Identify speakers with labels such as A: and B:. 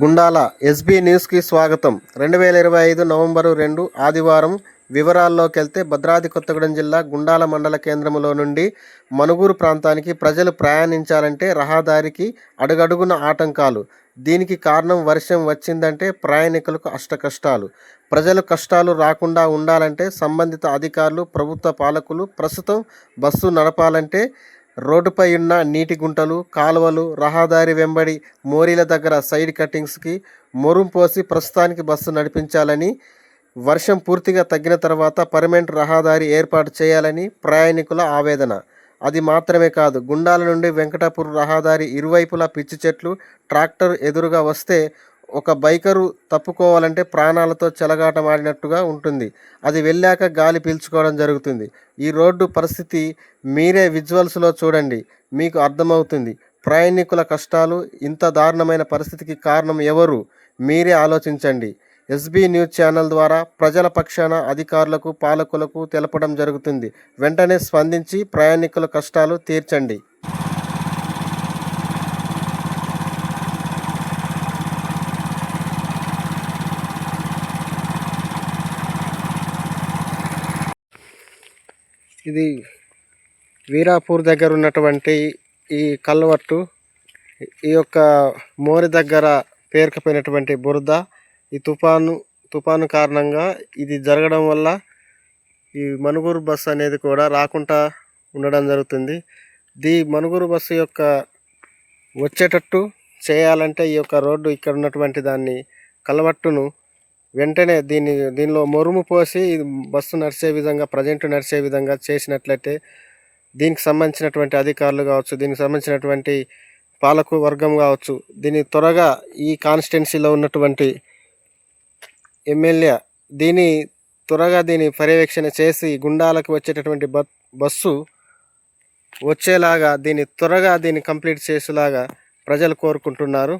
A: Gundala SB న్యూస్కి స్వాగతం. రెండు వేల ఇరవై ఐదు నవంబరు రెండు ఆదివారం వివరాల్లోకి వెళ్తే భద్రాద్రి కొత్తగూడెం జిల్లా గుండాల మండల కేంద్రంలో నుండి మనుగూరు ప్రాంతానికి ప్రజలు ప్రయాణించాలంటే రహదారికి అడుగడుగున ఆటంకాలు. దీనికి కారణం వర్షం వచ్చిందంటే ప్రయాణికులకు అష్టకష్టాలు. ప్రజలు కష్టాలు రాకుండా ఉండాలంటే సంబంధిత అధికారులు ప్రభుత్వ పాలకులు ప్రస్తుతం బస్సు నడపాలంటే రోడ్డుపై ఉన్న నీటి గుంటలు కాలువలు రహదారి వెంబడి మోరీల దగ్గర సైడ్ కట్టింగ్స్కి మొరం పోసి ప్రస్తుతానికి బస్సు నడిపించాలని వర్షం పూర్తిగా తగ్గిన తర్వాత పర్మనెంట్ రహదారి ఏర్పాటు చేయాలని ప్రయాణికుల ఆవేదన. అది మాత్రమే కాదు గుండాల నుండి వెంకటాపూర్ రహదారి ఇరువైపులా పిచ్చి చెట్లు ట్రాక్టర్ ఎదురుగా వస్తే ఒక బైకరు తప్పుకోవాలంటే ప్రాణాలతో చెలగాటమాడినట్టుగా ఉంటుంది. అది వెళ్ళాక గాలి పీల్చుకోవడం జరుగుతుంది. ఈ రోడ్డు పరిస్థితి మీరే విజువల్స్లో చూడండి. మీకు అర్థమవుతుంది. ప్రయాణికుల కష్టాలు ఇంత దారుణమైన పరిస్థితికి కారణం ఎవరు? మీరే ఆలోచించండి. ఎస్బీ న్యూస్ ఛానల్ ద్వారా ప్రజల పక్షాన అధికారులకు పాలకులకు తెలపడం జరుగుతుంది. వెంటనే స్పందించి ప్రయాణికుల కష్టాలు తీర్చండి. ఇది వీరాపూర్ దగ్గర ఉన్నటువంటి ఈ కల్వర్టు. ఈ యొక్క మోరి దగ్గర పేరుకుపోయినటువంటి బురద ఈ తుఫాను తుఫాను కారణంగా ఇది జరగడం వల్ల ఈ మనుగురు బస్సు అనేది కూడా రాకుండా ఉండడం జరుగుతుంది. దీ మనుగూరు బస్సు యొక్క వచ్చేటట్టు చేయాలంటే ఈ యొక్క రోడ్డు ఇక్కడ ఉన్నటువంటి దాన్ని కలవట్టును వెంటనే దీన్ని దీనిలో మొరుము పోసి బస్సు నడిచే విధంగా ప్రజెంట్ నడిచే విధంగా చేసినట్లయితే దీనికి సంబంధించినటువంటి అధికారులు కావచ్చు దీనికి సంబంధించినటువంటి పాలకు వర్గం కావచ్చు దీన్ని త్వరగా ఈ కాన్స్టిట్యున్సీలో ఉన్నటువంటి ఎమ్మెల్యే దీని త్వరగా దీని పర్యవేక్షణ చేసి గుండాలకు వచ్చేటటువంటి బ బస్సు వచ్చేలాగా దీన్ని త్వరగా దీన్ని కంప్లీట్ చేసేలాగా ప్రజలు కోరుకుంటున్నారు.